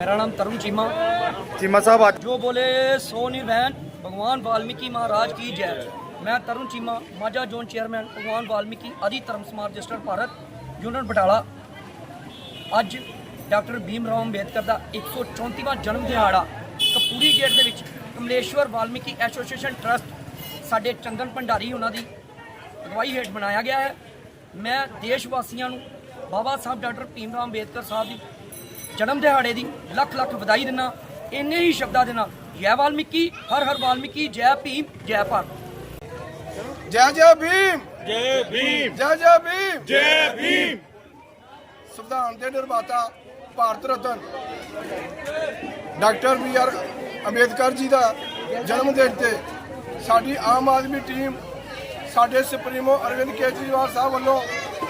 मेरा नाम तरुण चीमा ਚੀਮਾ ਸਾਹਿਬ ਅੱਜ जो बोले सो निर्वहन भगवान वाल्मीकि महाराज की जय मैं तरुण चीमा माझा जोन चेयरमैन भगवान वाल्मीकि आदि धर्म समाज रजिस्टर्ड ਭਾਰਤ ਯੂਨੀਅਨ ਬਟਾਲਾ ਅੱਜ ਡਾਕਟਰ ਭੀਮ ਰਾਓ ਅੰਬੇਦਕਰ ਦਾ 134ਵਾਂ ਜਨਮ ਦਿਹਾੜਾ ਕਪੂਰੀ ਗੇਟ ਦੇ ਵਿੱਚ ਕਮਲੇਸ਼ਵਰ ਵਾਲਮੀਕੀ ਐਸੋਸੀਏਸ਼ਨ ਟਰਸਟ ਸਾਡੇ ਚੰਦਨ ਭੰਡਾਰੀ ਉਹਨਾਂ ਦੀ ਅਗਵਾਈ ਹੇਠ ਬਣਾਇਆ ਗਿਆ ਹੈ ਮੈਂ ਦੇਸ਼ ਵਾਸੀਆਂ ਨੂੰ ਬਾਬਾ ਸਾਹਿਬ ਡਾਕਟਰ ਭੀਮ ਰਾਓ ਅੰਬੇਦਕਰ ਸਾਹਿਬ ਦੀ ਜਨਮ ਦਿਹਾੜੇ ਦੀ ਲੱਖ ਲੱਖ ਵਧਾਈ ਦਿੰਦਾ ਇੰਨੇ ਹੀ ਸ਼ਬਦਾਂ ਦੇ ਨਾਲ ਜੈ ਵਾਲਮੀਕੀ ਹਰ ਹਰ ਵਾਲਮੀਕੀ ਜੈ ਭੀਮ ਜੈ ਭਾਰਤ। ਜੈ ਜੈ ਭੀਮ। ਜੈ ਭੀਮ। ਜੈ ਜੈ ਭੀਮ। ਜੈ ਭੀਮ। ਸੰਵਿਧਾਨ ਦੇ ਨਿਰਮਾਤਾ Bharat Ratna doctor B R Ambedkar ji ਦਾ ਜਨਮ ਦਿਨ ਤੇ ਸਾਡੀ ਆਮ ਆਦਮੀ ਟੀਮ ਸਾਡੇ ਸੁਪਰੀਮੋ ਅਰਵਿੰਦ ਕੇਜਰੀਵਾਲ ਸਾਹਿਬ ਵੱਲੋਂ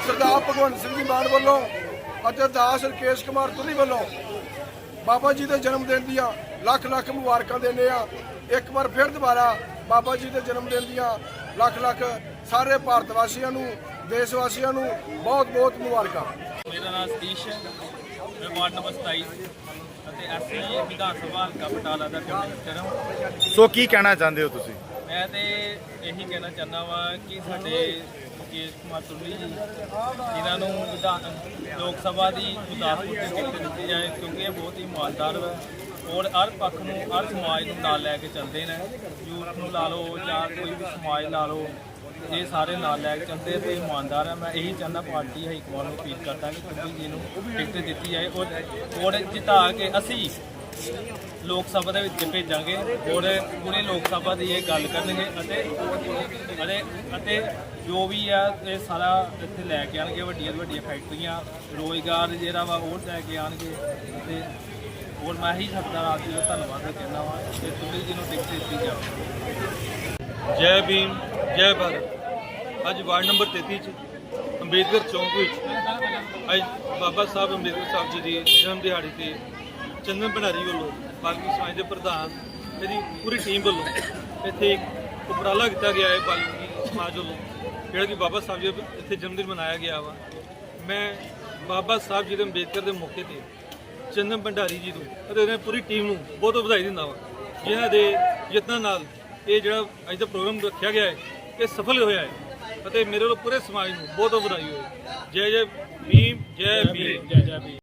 ਸਰਦਾਰ ਭਗਵੰਤ ਸਿੰਘ ਜੀ ਮਾਨ ਵੱਲੋਂ ਅਤੇ ਦਾਸ ਰਕੇਸ਼ ਕੁਮਾਰ ਤੁਲੀ ਵੱਲੋਂ ਬਾਬਾ ਜੀ ਦੇ ਜਨਮ ਦਿਨ ਦੀਆਂ ਲੱਖ ਲੱਖ ਮੁਬਾਰਕਾਂ ਦਿੰਦੇ ਆ ਇੱਕ ਵਾਰ ਫਿਰ ਦੁਬਾਰਾ ਬਾਬਾ ਜੀ ਦੇ ਜਨਮ ਦਿਨ ਦੀਆਂ ਲੱਖ ਲੱਖ ਸਾਰੇ ਭਾਰਤ ਵਾਸੀਆਂ ਨੂੰ ਦੇਸ਼ ਵਾਸੀਆਂ ਨੂੰ ਬਹੁਤ ਬਹੁਤ ਮੁਬਾਰਕਾਂ। ਮੇਰਾ ਨਾਮ ਸਤੀਸ਼ ਹੈ। ਮੈਂ ਵਾਰਡ ਨੰਬਰ 27 ਅਤੇ ਐਸਸੀ ਵਿਧਾਨ ਸਭਾ ਹਲਕਾ ਬਟਾਲਾ ਦਾ ਕਮਿਸ਼ਨਰ ਹਾਂ। ਸੋ ਕੀ ਕਹਿਣਾ ਚਾਹੁੰਦੇ ਹੋ ਤੁਸੀਂ? ਮੈਂ ਤੇ ਇਹੀ ਕਹਿਣਾ ਚਾਹੁੰਦਾ ਵਾਂ ਕਿ ਸਾਡੇ ਮੁਕੇਸ਼ ਕੁਮਾਰ ਤੁਰਲੀ ਜੀ ਇਹਨਾਂ ਨੂੰ ਵਿਧਾਨ, ਲੋਕ ਸਭਾ ਦੀ ਗੁਰਦਾਸਪੁਰ ਦੀ ਟਿਕਟ ਦਿੱਤੀ ਜਾਏ, ਕਿਉਂਕਿ ਇਹ ਬਹੁਤ ਹੀ ਇਮਾਨਦਾਰ ਵਾ। ਔਰ ਹਰ ਪੱਖ ਨੂੰ, ਹਰ ਸਮਾਜ ਨੂੰ ਨਾਲ ਲੈ ਕੇ ਚੱਲਦੇ ਨੇ। ਯੂਥ ਨੂੰ ਲਾ ਲਓ ਜਾਂ ਕੋਈ ਵੀ ਸਮਾਜ ਲਾ ਲਓ, ਇਹ ਸਾਰੇ ਨਾਲ ਲੈ ਕੇ ਚੱਲਦੇ ਤੇ ਇਮਾਨਦਾਰ ਆ। ਮੈਂ ਇਹੀ ਚਾਹੁੰਦਾ ਪਾਰਟੀ ਹਾਈ ਕਮਾਂਡ ਨੂੰ ਅਪੀਲ ਕਰਦਾ ਕਿ ਤੁਰਲੀ ਜੀ ਨੂੰ ਟਿਕਟ ਦਿੱਤੀ ਜਾਏ। ਔਰ ਔਰ ਜਿਤਾ ਕੇ ਅਸੀਂ ਲੋਕ ਸਭਾ ਦੇ ਵਿੱਚ ਭੇਜਾਂਗੇ ਔਰ ਪੂਰੇ ਲੋਕ ਸਭਾ ਦੀ ਇਹ ਗੱਲ ਕਰਨਗੇ ਅਤੇ ਅਤੇ ਅਤੇ ਜੋ ਵੀ ਆ, ਇਹ ਸਾਰਾ ਇੱਥੇ ਲੈ ਕੇ ਆਣਗੇ ਵੱਡੀਆਂ ਤੋਂ ਵੱਡੀਆਂ ਫੈਕਟਰੀਆਂ, ਰੋਜ਼ਗਾਰ ਜਿਹੜਾ ਵਾ ਉਹ ਲੈ ਕੇ ਆਣਗੇ ਤੇ ਹੋਰ ਮੈਂ ਹੀ ਸਰਦਾਰ ਆਪ ਜੀ ਦਾ ਧੰਨਵਾਦ ਕਰਨਾ ਵਾ ਤੇ ਤੁਸੀਂ ਜੀ ਨੂੰ ਟਿਕਟ ਦਿੱਤੀ ਜਾਵੇ। ਜੈ ਭੀਮ, ਜੈ ਭਾਰਤ। ਅੱਜ ਵਾਰਡ ਨੰਬਰ 33 ਚ, ਅੰਬੇਦਕਰ ਚੌਂਕ ਵਿੱਚ ਅੱਜ ਬਾਬਾ ਸਾਹਿਬ ਅੰਬੇਦਕਰ ਸਾਹਿਬ ਜੀ ਦੀ ਜਨਮ ਦਿਹਾੜੀ ਤੇ ਚੰਦਨ ਭੰਡਾਰੀ ਵੱਲੋਂ ਬਾਲਮੀ ਸਮਾਜ ਦੇ ਪ੍ਰਧਾਨ ਮੇਰੀ ਪੂਰੀ ਟੀਮ ਵੱਲੋਂ ਇੱਥੇ ਇੱਕ ਉਪਰਾਲਾ ਕੀਤਾ ਗਿਆ ਹੈ ਬਾਲਮੀ ਸਮਾਜ ਵੱਲੋਂ, ਜਿਹੜਾ ਕਿ ਬਾਬਾ ਸਾਹਿਬ ਜੀ ਇੱਥੇ ਜਨਮ ਦਿਨ ਮਨਾਇਆ ਗਿਆ ਵਾ। ਮੈਂ ਬਾਬਾ ਸਾਹਿਬ ਜੀ ਦੇ ਅੰਬੇਦਕਰ ਦੇ ਮੌਕੇ ਤੇ ਚੰਦਨ ਭੰਡਾਰੀ ਜੀ ਨੂੰ ਅਤੇ ਉਹਨਾਂ ਦੀ ਪੂਰੀ ਟੀਮ ਨੂੰ ਬਹੁਤ ਵਧਾਈ ਦਿੰਦਾ ਵਾ। ਜਿਨ੍ਹਾਂ ਦੇ ਯਤਨਾਂ ਨਾਲ ਇਹ ਜਿਹੜਾ ਅੱਜ ਦਾ ਪ੍ਰੋਗਰਾਮ ਰੱਖਿਆ ਗਿਆ ਹੈ, ਇਹ ਸਫਲ ਹੋਇਆ ਹੈ ਅਤੇ ਮੇਰੇ ਵੱਲੋਂ ਪੂਰੇ ਸਮਾਜ ਨੂੰ ਬਹੁਤ ਬਹੁਤ ਵਧਾਈ ਹੋਏ ਜੈ ਜੈ ਭੀਮ ਜੈ ਭੀਮ। ਜੈ ਜੈ ਭੀਮ।